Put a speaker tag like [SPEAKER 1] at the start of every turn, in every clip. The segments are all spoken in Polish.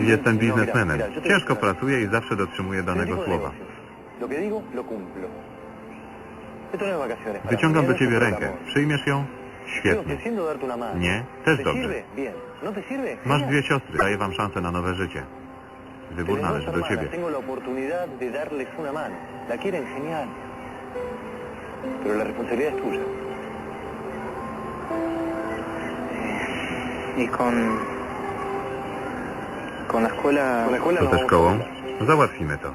[SPEAKER 1] Jestem biznesmenem. Ciężko pracuję i zawsze dotrzymuję danego słowa. Wyciągam do ciebie rękę. Przyjmiesz ją? Świetnie. Nie? Też
[SPEAKER 2] ¿Te
[SPEAKER 1] dobrze. Masz dwie siostry. Daję wam szansę na nowe życie. Wybór należy do ciebie.
[SPEAKER 2] Pero la responsabilidad es tuya.
[SPEAKER 3] Y con...
[SPEAKER 1] Co
[SPEAKER 2] no
[SPEAKER 1] ze
[SPEAKER 2] vamos
[SPEAKER 1] szkołą?
[SPEAKER 2] hablar.
[SPEAKER 1] Załatwimy to.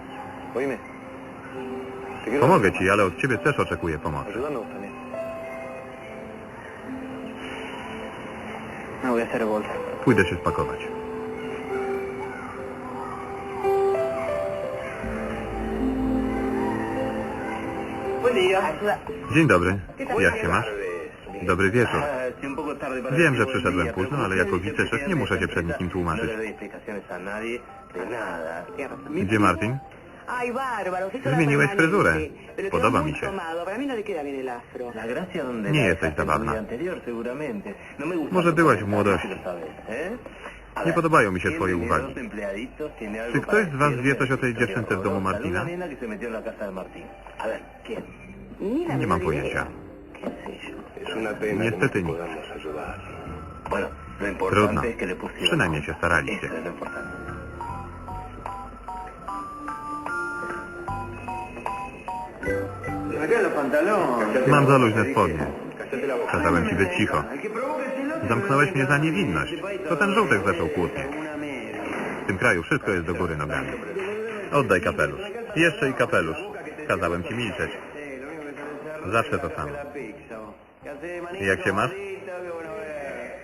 [SPEAKER 1] Pomogę ci, ale od ciebie też oczekuję pomocy. Pójdę się spakować. Dzień dobry. Jak się masz? Dobry wieczór. Wiem, że przyszedłem późno, ale jako wiceszef nie muszę się przed nikim tłumaczyć. Gdzie Martin? Zmieniłeś fryzurę. Podoba mi się. Nie jesteś zabawna. Może byłaś w młodości. Nie podobają mi się
[SPEAKER 3] ¿quién
[SPEAKER 1] twoje uwagi. Czy ktoś z was wie coś o tej dziewczynce w domu Martina? Nie mam pojęcia. Niestety nic. Trudno. Przynajmniej się staraliście. Mam za luźne spodnie. Kazałem ci być cicho. Zamknąłeś mnie za niewinność. To ten żółtek zaczął kłótnię. W tym kraju wszystko jest do góry nogami. Oddaj kapelusz. Jeszcze i kapelusz. Kazałem ci milczeć. Zawsze to samo. Jak się masz?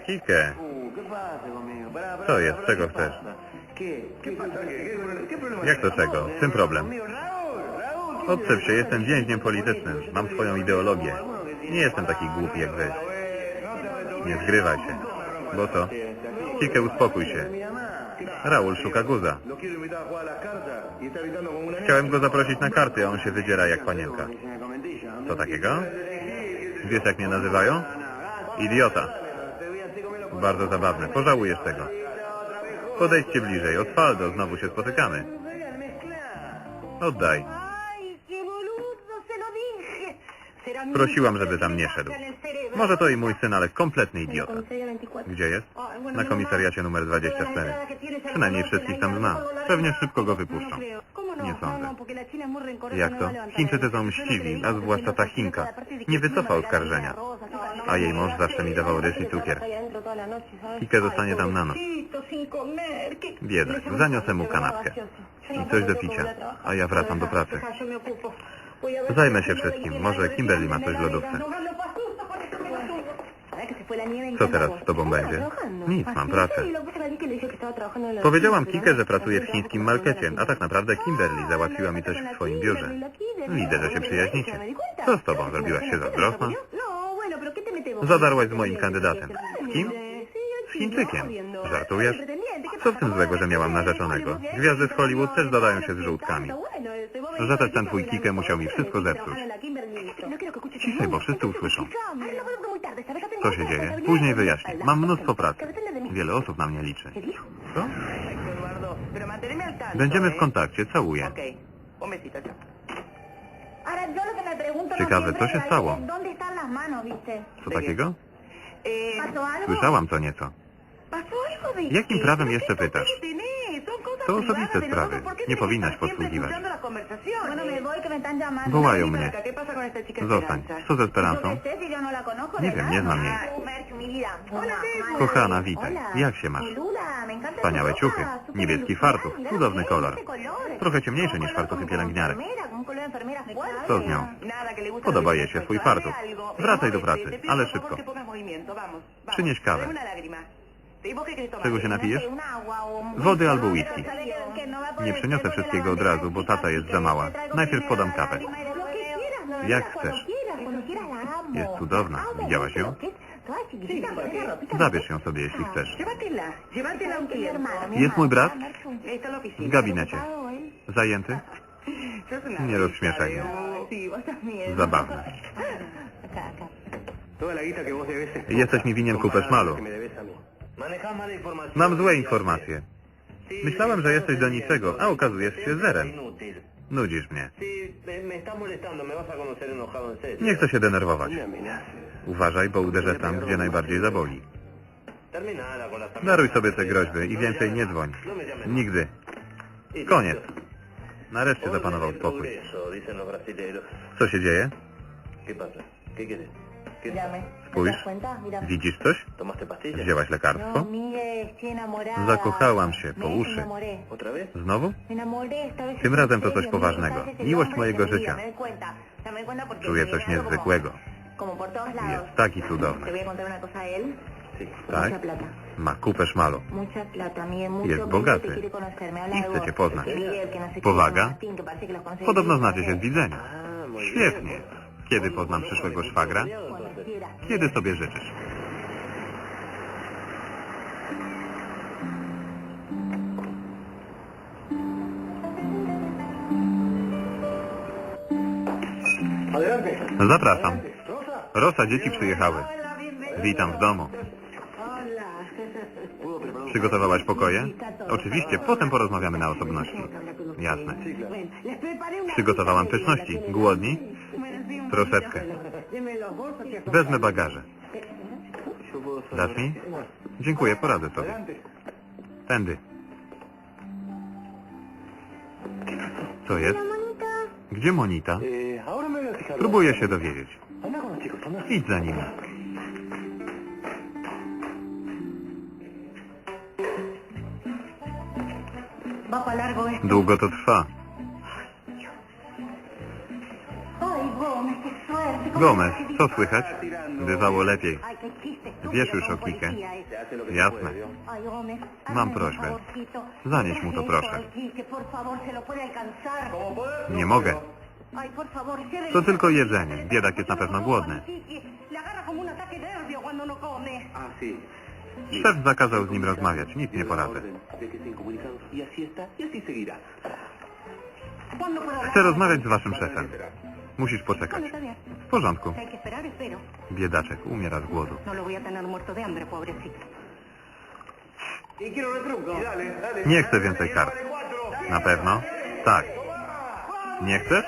[SPEAKER 1] Kike. Co jest? Czego chcesz? Jak to czego? W czym problem? Odczep się, jestem więźniem politycznym. Mam swoją ideologię. Nie jestem taki głupi jak wy. Nie zgrywaj się. Bo co? Kike, uspokój się. Raul szuka guza. Chciałem go zaprosić na karty, a on się wydziera jak panienka. Co takiego? Wiesz jak mnie nazywają? Idiota. Bardzo zabawne. Pożałujesz tego. Podejdźcie bliżej. Osvaldo, znowu się spotykamy. Oddaj. Prosiłam, żeby tam nie szedł. Może to i mój syn, ale kompletny idiota.
[SPEAKER 4] Comisaría 24.
[SPEAKER 1] Gdzie jest? Na komisariacie numer 24.
[SPEAKER 4] Toda la entrada que tienes al
[SPEAKER 1] Przynajmniej wszystkich tam
[SPEAKER 4] no,
[SPEAKER 1] Pewnie szybko go wypuszczą.
[SPEAKER 4] ¿Cómo no?
[SPEAKER 1] Nie
[SPEAKER 4] No,
[SPEAKER 1] sądzę.
[SPEAKER 4] no,
[SPEAKER 1] Jak to? Chińczycy są mściwi, a zwłaszcza ta Chinka. Nie wycofa oskarżenia. A jej mąż zawsze mi dawał ryż i cukier. Kike zostanie tam na noc.
[SPEAKER 4] pobrecito, sin comer. ¿Qué-
[SPEAKER 1] Biedak. Zaniosę mu kanapkę. I coś do picia. A ja wracam do pracy. Zajmę
[SPEAKER 4] si
[SPEAKER 1] się wszystkim. Może Kimberly ma coś w lodówce. Co teraz z tobą będzie? Nic, mam pracę. Powiedziałam Kike, że pracuję w
[SPEAKER 4] no,
[SPEAKER 1] chińskim
[SPEAKER 4] no,
[SPEAKER 1] markecie,
[SPEAKER 4] no,
[SPEAKER 1] a tak naprawdę Kimberly załatwiła mi coś w swoim biurze. Widzę, że się przyjaźnicie. Co z tobą? Zrobiłaś się zazdrosna?
[SPEAKER 4] No.
[SPEAKER 1] Zadarłaś z moim kandydatem. Z kim? Z Chińczykiem. Żartujesz? Co w tym złego, że miałam narzeczonego? Gwiazdy z Hollywood też dodają się z żółtkami. Że też ten twój Kike musiał mi wszystko zepsuć. Ciszej, bo wszyscy usłyszą. Co się dzieje? Później wyjaśnię. Mam mnóstwo pracy. Wiele osób na mnie liczy. Co? Będziemy
[SPEAKER 4] ¿eh?
[SPEAKER 1] w kontakcie. Całuję.
[SPEAKER 5] Pregunto
[SPEAKER 1] Ciekawe,
[SPEAKER 5] no
[SPEAKER 1] co się stało? Co takiego?
[SPEAKER 4] Eh.
[SPEAKER 1] Słyszałam co nieco.
[SPEAKER 4] ¿Pasó algo de
[SPEAKER 1] Jakim prawem
[SPEAKER 4] ¿Pero
[SPEAKER 1] jeszcze pytasz? To osobiste sprawy.
[SPEAKER 4] nosotros. ¿Por qué
[SPEAKER 1] Nie powinnaś podsłuchiwać. Wołają mnie.
[SPEAKER 4] Acá, ¿Qué pasa con esta chica
[SPEAKER 1] Zostań. Co
[SPEAKER 5] la conozco.
[SPEAKER 1] Nie wiem, nie znam jej. Kochana, witaj. Jak się masz? Wspaniałe ciuchy. Niebieski fartuch. Cudowny kolor. Trochę ciemniejszy niż fartuchy pielęgniarek. Co z nią? Podoba jej się twój
[SPEAKER 4] sexual.
[SPEAKER 1] fartuch. Wracaj do pracy, ale szybko. Przynieś kawę. Czego się napijesz? Wody albo whisky. Nie przyniosę wszystkiego od razu, bo tata jest za mała. Najpierw podam kawę. Jak chcesz. Jest cudowna. Widziałaś ją? Zabierz ją sobie, jeśli chcesz. Jest mój brat? W gabinecie. Zajęty? Nie rozśmieszaj mnie. Zabawne. Jesteś mi winien kupę szmalu. Mam złe informacje. Myślałem, że jesteś do niczego, a okazujesz się zerem. Nudzisz mnie.
[SPEAKER 3] Me, me está molestando, me vas a conocer enojado en serio.
[SPEAKER 1] Nie chcę się denerwować.
[SPEAKER 3] Una amenaza.
[SPEAKER 1] Uważaj, bo uderzę tam, gdzie najbardziej zaboli.
[SPEAKER 3] Terminala con las
[SPEAKER 1] Daruj sobie te groźby i więcej nie dzwoń.
[SPEAKER 3] No.
[SPEAKER 1] Nigdy.
[SPEAKER 3] Y
[SPEAKER 1] Koniec. Nareszcie zapanował spokój.
[SPEAKER 3] progreso, dicen los brasileños.
[SPEAKER 1] Co się dzieje?
[SPEAKER 3] ¿Qué pasa? ¿Qué quieres? ¿Qué
[SPEAKER 5] Mírame. ¿Te
[SPEAKER 1] Spójrz.
[SPEAKER 5] das cuenta? Mírame.
[SPEAKER 1] Widzisz coś?
[SPEAKER 3] ¿Tomaste pastillas?
[SPEAKER 1] Wzięłaś
[SPEAKER 5] No,
[SPEAKER 1] lekarstwo?
[SPEAKER 5] mire, estoy enamorada.
[SPEAKER 1] Zakochałam się po
[SPEAKER 5] Me
[SPEAKER 1] uszy.
[SPEAKER 5] enamoré.
[SPEAKER 3] ¿Otra vez?
[SPEAKER 1] Znowu?
[SPEAKER 5] Me enamoré, esta vez
[SPEAKER 1] Tym razem to coś poważnego. Miłość
[SPEAKER 5] hombre
[SPEAKER 1] mojego
[SPEAKER 5] es mi vida,
[SPEAKER 1] życia.
[SPEAKER 5] Me doy cuenta. O sea, me doy cuenta porque
[SPEAKER 1] Czuję
[SPEAKER 5] me
[SPEAKER 1] coś
[SPEAKER 5] viene algo
[SPEAKER 1] niezwykłego.
[SPEAKER 5] Como, como por todos lados.
[SPEAKER 1] Jest taki
[SPEAKER 5] Te
[SPEAKER 1] cudowny.
[SPEAKER 5] voy a contar una cosa a él.
[SPEAKER 3] Sí.
[SPEAKER 1] Tak?
[SPEAKER 5] Mucha plata.
[SPEAKER 1] Ma kupę szmalu.
[SPEAKER 5] Mucha plata, mide mucho.
[SPEAKER 1] Jest bogaty.
[SPEAKER 5] te quiere conocer, me habla
[SPEAKER 1] I
[SPEAKER 5] de
[SPEAKER 1] chce
[SPEAKER 5] vos,
[SPEAKER 1] cię poznać.
[SPEAKER 5] que Miguel, que no sé qué,
[SPEAKER 1] Powaga?
[SPEAKER 5] Martín, que parece que los conoce
[SPEAKER 1] Podobno znacie się z widzenia.
[SPEAKER 3] Ah, muy bien.
[SPEAKER 1] Świetnie. Kiedy poznam przyszłego szwagra? Kiedy sobie życzysz? Zapraszam.
[SPEAKER 3] Rosa.
[SPEAKER 1] Dzieci przyjechały. Witam w domu.
[SPEAKER 3] ¿Puedo preparar un...
[SPEAKER 1] Przygotowałaś pokoje? Oczywiście, potem porozmawiamy na osobności. Jasne. Przygotowałam pyszności. Głodni? Troszeczkę. Wezmę bagaże. Dasz mi? Dziękuję, poradzę sobie. Tędy. Co jest? Gdzie Monita? Próbuję się dowiedzieć. Idź za nimi. Długo to trwa. Gomez, co słychać? Bywało lepiej. Wiesz już o
[SPEAKER 3] se
[SPEAKER 1] Jasne. Mam prośbę. Zanieś mu to, proszę. Nie mogę. To tylko jedzenie. Biedak jest na pewno głodny. Szef zakazał z nim rozmawiać. Nic nie poradzę. Chcę rozmawiać z waszym szefem. Musisz poczekać.
[SPEAKER 5] Está bien.
[SPEAKER 1] W porządku. Biedaczek umiera z głodu.
[SPEAKER 5] No.
[SPEAKER 3] Y.
[SPEAKER 1] Nie chcę więcej kart. Na pewno? Tak. Nie chcesz?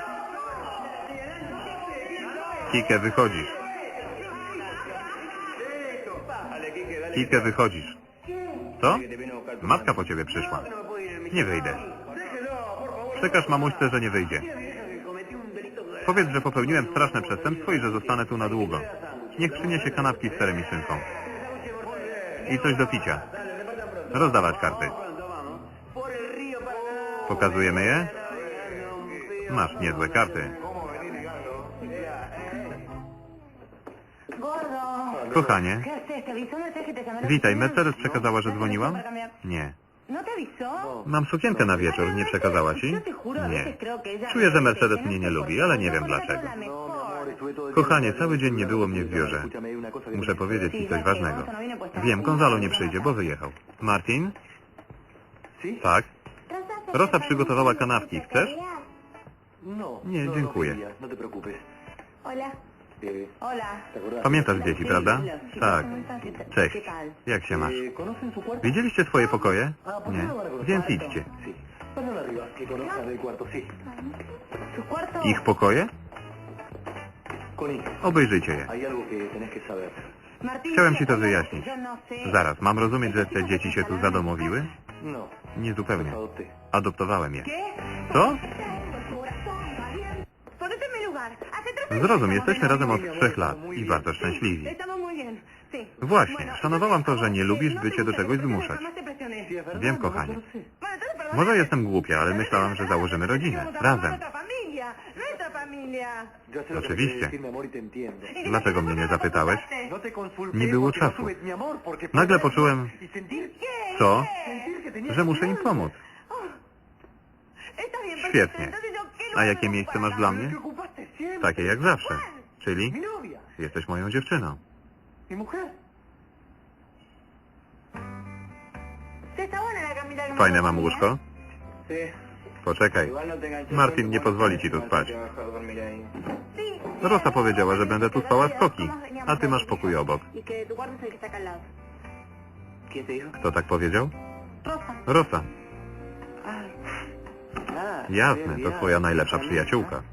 [SPEAKER 1] Kikę, wychodzisz. Kikę, wychodzisz. Co? Matka po ciebie przyszła. Nie wyjdę. Przekaż mamuśce, że nie wyjdzie. Powiedz, że popełniłem straszne przestępstwo i że zostanę tu na długo. Niech przyniesie kanapki z serem i szynką. I coś do picia. Rozdawać karty. Pokazujemy je? Masz niezłe karty. Kochanie,
[SPEAKER 5] ¿Qué haces? ¿Te avisó Mercedes que te llamé la
[SPEAKER 1] witaj. Mercedes przekazała, że dzwoniłam? Nie.
[SPEAKER 5] ¿No?
[SPEAKER 1] Mam sukienkę na wieczór, nie przekazała ci?
[SPEAKER 5] Yo te juro, a
[SPEAKER 1] Nie. Czuję, że Mercedes mnie nie lubi, ale nie wiem dlaczego.
[SPEAKER 5] La mejor.
[SPEAKER 1] Kochanie, cały dzień nie było mnie w biurze. Muszę powiedzieć ci coś ważnego. Wiem, Gonzalo nie przyjdzie, bo wyjechał. Martin? Tak? Rosa przygotowała kanapki. Chcesz?
[SPEAKER 3] No.
[SPEAKER 1] Nie,
[SPEAKER 3] no,
[SPEAKER 1] dziękuję.
[SPEAKER 3] no, no.
[SPEAKER 5] Hola.
[SPEAKER 1] Pamiętasz dzieci, prawda? Tak. Cześć. Jak się masz?
[SPEAKER 3] Eh, ¿Conocen su cuarto?
[SPEAKER 1] Widzieliście swoje pokoje?
[SPEAKER 3] Ah, ¿por qué
[SPEAKER 1] Nie.
[SPEAKER 3] no?
[SPEAKER 1] Więc idźcie. Ich pokoje? Obejrzyjcie je. Chciałem ci to
[SPEAKER 5] ¿cómo?
[SPEAKER 1] wyjaśnić.
[SPEAKER 5] No.
[SPEAKER 1] Zaraz, mam rozumieć, że te dzieci się tu zadomowiły?
[SPEAKER 3] No,
[SPEAKER 1] Nie zupełnie. Adoptowałem je. Co? Zrozum, jesteśmy razem od trzech lat i bardzo szczęśliwi. Właśnie, szanowałam to, że nie lubisz, by cię do czegoś zmuszać. Wiem, kochanie. Może jestem głupia, ale myślałam, że założymy rodzinę. Razem. Oczywiście. Dlaczego mnie nie zapytałeś? Nie było czasu. Nagle poczułem, co? Że muszę im pomóc. Świetnie.
[SPEAKER 4] Entonces yo, ¿qué
[SPEAKER 1] A jakie miejsce masz dla mnie? Takie jak zawsze. Czyli jesteś moją dziewczyną. Fajne mam łóżko? Poczekaj. Martin nie pozwoli ci tu spać. Rosa powiedziała, że będę tu spała z Koki, a ty masz pokój obok. Kto tak powiedział?
[SPEAKER 4] Rosa.
[SPEAKER 1] Jasne, to twoja najlepsza przyjaciółka.